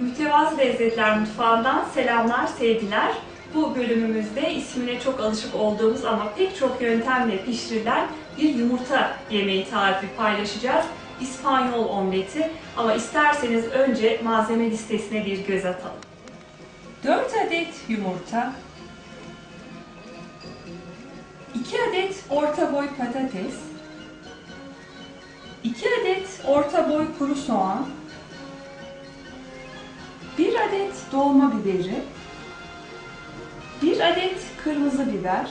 Mütevazı Lezzetler Mutfağı'ndan selamlar, sevgiler. Bu bölümümüzde ismine çok alışık olduğumuz ama pek çok yöntemle pişirilen bir yumurta yemeği tarifi paylaşacağız. İspanyol omleti ama isterseniz önce malzeme listesine bir göz atalım. 4 adet yumurta, 2 adet orta boy patates, 2 adet orta boy kuru soğan, 1 adet dolma biberi, 1 adet kırmızı biber,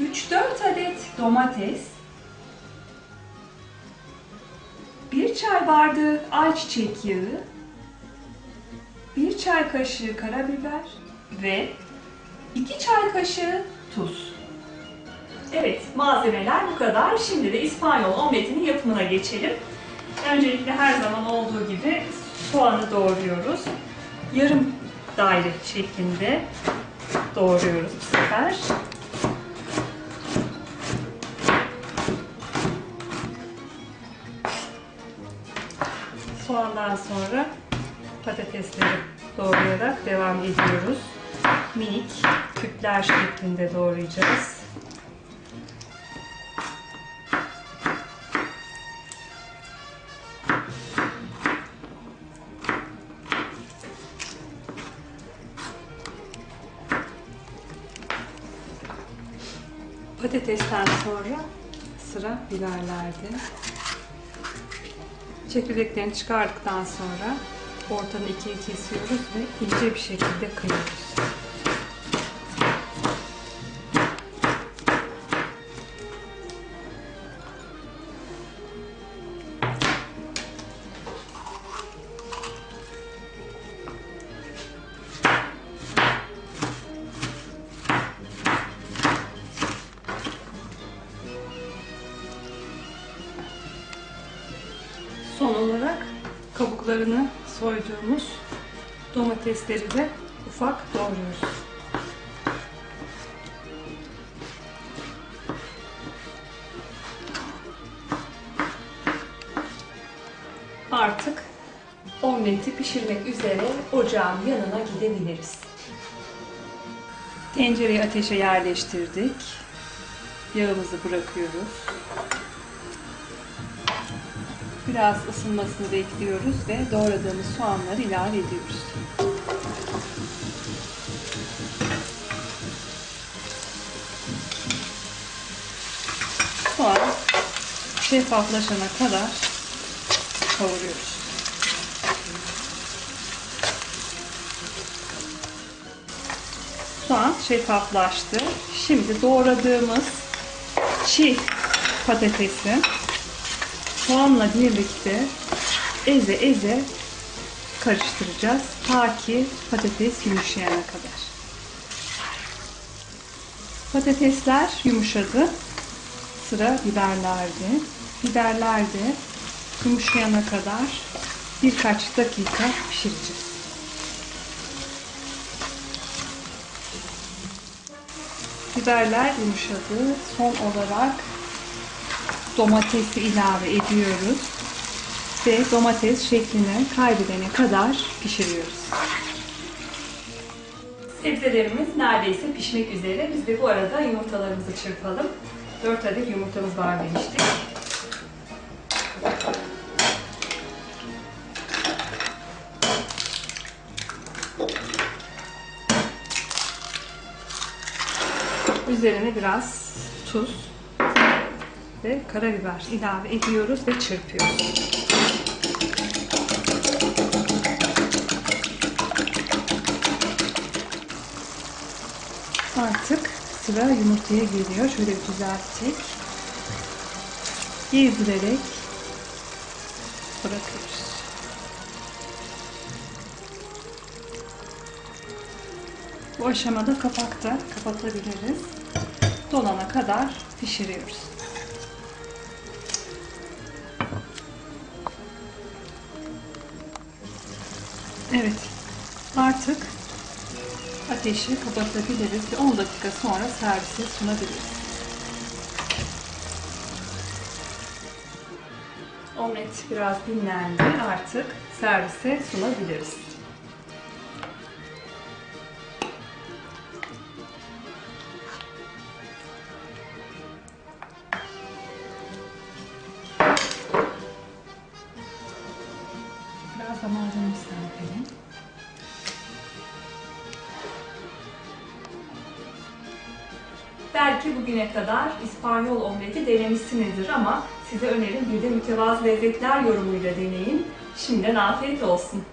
3-4 adet domates, 1 çay bardağı ayçiçek yağı, 1 çay kaşığı karabiber ve 2 çay kaşığı tuz. Evet, malzemeler bu kadar. Şimdi de İspanyol omletinin yapımına geçelim. Öncelikle her zaman olduğu gibi soğanı doğruyoruz. Yarım daire şeklinde doğruyoruz bu sefer. Soğandan sonra patatesleri doğrayarak devam ediyoruz. Minik küpler şeklinde doğrayacağız. Patatesten sonra sıra biberlerde. Çekirdeklerini çıkardıktan sonra ortadan ikiye kesiyoruz ve ince bir şekilde kıyıyoruz. Son olarak kabuklarını soyduğumuz domatesleri de ufak doğruyoruz. Artık omleti pişirmek üzere ocağın yanına gidebiliriz. Tencereyi ateşe yerleştirdik. Yağımızı bırakıyoruz. Biraz ısınmasını bekliyoruz ve doğradığımız soğanları ilave ediyoruz. Soğan şeffaflaşana kadar kavuruyoruz. Soğan şeffaflaştı. Şimdi doğradığımız çiğ patatesi soğanla birlikte eze eze karıştıracağız. Ta ki patates yumuşayana kadar. Patatesler yumuşadı. Sıra biberlerde. Biberler de yumuşayana kadar birkaç dakika pişireceğiz. Biberler yumuşadı. Son olarak domatesi ilave ediyoruz ve domates şeklini kaybedene kadar pişiriyoruz. Sebzelerimiz neredeyse pişmek üzere. Biz de bu arada yumurtalarımızı çırpalım. 4 adet yumurtamız var demiştik. Üzerine biraz tuz, ve karabiber ilave ediyoruz ve çırpıyoruz. Artık sıra yumurtaya geliyor. Şöyle bir düzeltecek. Gezdirerek bırakıyoruz. Bu aşamada kapakta kapatabiliriz. Dolana kadar pişiriyoruz. Evet. Artık ateşi kapatabiliriz ve 10 dakika sonra servise sunabiliriz. Omlet biraz dinlendi. Artık servise sunabiliriz. Biraz da maydanoz serpelim. Belki bugüne kadar İspanyol omleti denemişsinizdir ama size önerim bir de mütevazı lezzetler yorumuyla deneyin. Şimdiden afiyet olsun.